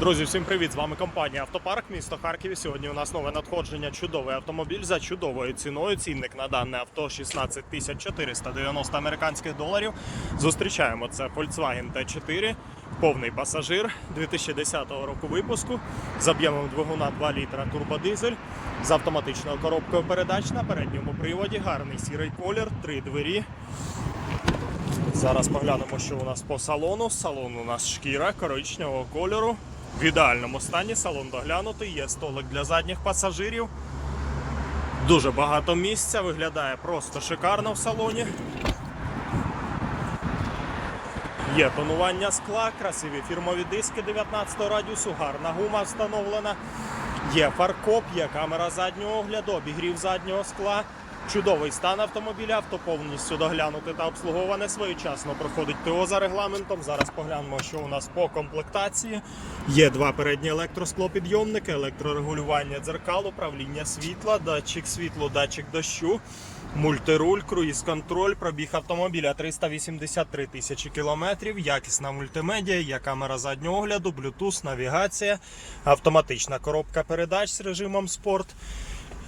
Друзі, всім привіт! З вами компанія Автопарк, місто Харків. Сьогодні у нас нове надходження. Чудовий автомобіль за чудовою ціною. Цінник на дане авто 16 490 американських доларів. Зустрічаємо це Volkswagen T4, повний пасажир 2010 року випуску з об'ємом двигуна 2 літра турбодизель з автоматичною коробкою передач на передньому приводі. Гарний сірий колір, три двері. Зараз поглянемо, що у нас по салону. Салон у нас шкіра коричневого кольору. В ідеальному стані салон доглянутий, є столик для задніх пасажирів. Дуже багато місця, виглядає просто шикарно в салоні. Є тонування скла, красиві фірмові диски 19 радіусу, гарна гума встановлена. Є фаркоп, є камера заднього огляду, обігрів заднього скла. Чудовий стан автомобіля, авто повністю доглянуте та обслуговане. Своєчасно проходить ТО за регламентом. Зараз поглянемо, що у нас по комплектації. Є два передні електросклопідйомники, електрорегулювання дзеркал, управління світла, датчик світлу, датчик дощу, мультируль, круїз-контроль, пробіг автомобіля 383 тисячі кілометрів, якісна мультимедіа, є камера заднього огляду, Bluetooth, навігація, автоматична коробка передач з режимом спорт.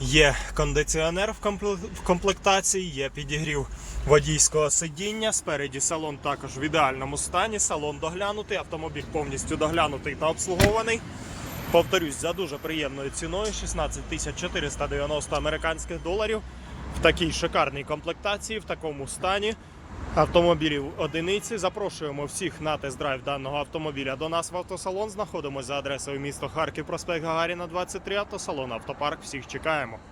Є кондиціонер в комплектації, є підігрів водійського сидіння. Спереді салон також в ідеальному стані. Салон доглянутий, автомобіль повністю доглянутий та обслугований. Повторюсь, за дуже приємною ціною 16 тисяч 490 американських доларів. В такій шикарній комплектації, в такому стані. Автомобілів одиниці. Запрошуємо всіх на тест-драйв даного автомобіля до нас в автосалон. Знаходимося за адресою місто Харків, проспект Гагаріна, 23, автосалон Автопарк. Всіх чекаємо.